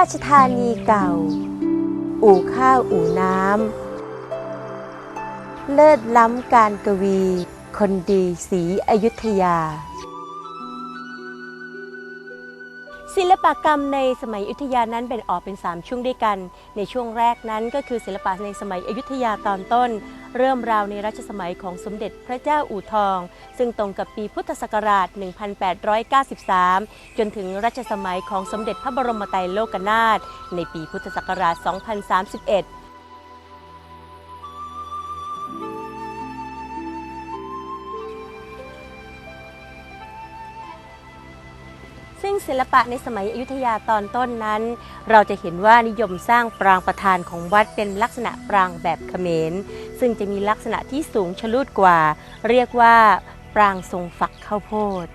ราชธานีเก่า อู่ข้าวอู่น้ำ เลิศล้ำการกวี คนดีสีอยุธยา ศิลปกรรมในสมัยอยุธยานั้นแบ่งออกเป็น 3 ช่วงด้วยกัน ในช่วงแรกนั้นก็คือศิลปะในสมัยอยุธยาตอนต้น เริ่มราวในรัชสมัยของสมเด็จพระเจ้าอู่ทอง ซึ่งตรงกับปีพุทธศักราช 1893 จนถึงรัชสมัยของสมเด็จพระบรมไตรโลกนาถในปีพุทธศักราช 2031 ซึ่งศิลปะในสมัยอยุธยาตอนต้นนั้น เราจะเห็นว่านิยมสร้างปรางประธานของวัดเป็นลักษณะปรางแบบเขมร ซึ่งจะมีลักษณะที่สูงชะลูดกว่า เรียกว่าปรางทรงฝักข้าวโพด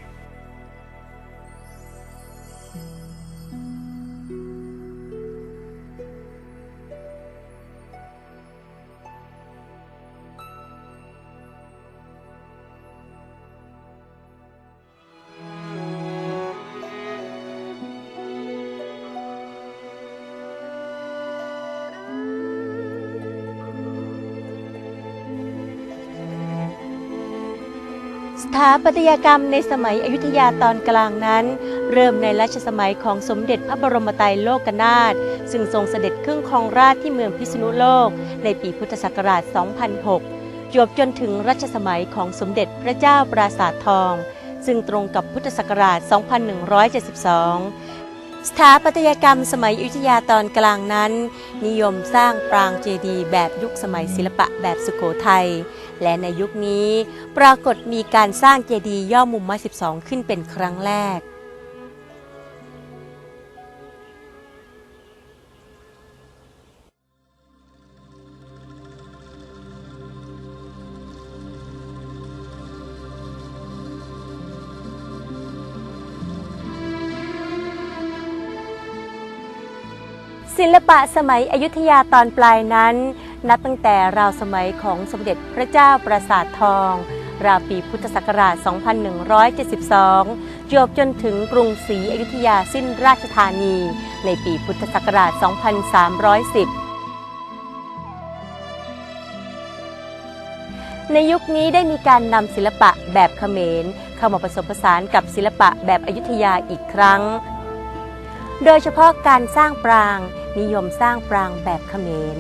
สถาปัตยกรรมในสมัยอยุธยาตอนกลางนั้น เริ่มในรัชสมัยของสมเด็จพระบรมไตรโลกนาถซึ่งทรงเสด็จขึ้นครองราชที่เมืองพิษณุโลก ในปีพุทธศักราช 2006 จบจนถึงรัชสมัยของสมเด็จพระเจ้าปราสาททอง ซึ่งตรงกับพุทธศักราช 2172 สถาปัตยกรรมสมัยอยุธยาตอนกลางนั้น นิยมสร้างปรางเจดีย์แบบยุคสมัยศิลปะแบบสุโขทัยและในยุคนี้ปรากฏมีการสร้างเจดีย์ย่อมุมมา 12 ขึ้นเป็นครั้งแรก ศิลปะสมัยอยุธยาตอนปลายนั้น นับตั้งแต่ราวสมัยของสมเด็จพระเจ้าประสาททอง ราวปีพุทธศักราช 2172 จบจนถึงกรุงศรีอยุธยาสิ้นราชธานี ในปีพุทธศักราช 2310ในยุคนี้ได้มีการนำศิลปะแบบเขมร เข้ามาผสมผสานกับศิลปะแบบอยุธยาอีกครั้ง โดยเฉพาะการสร้างปราง นิยมสร้างปรางแบบเขมร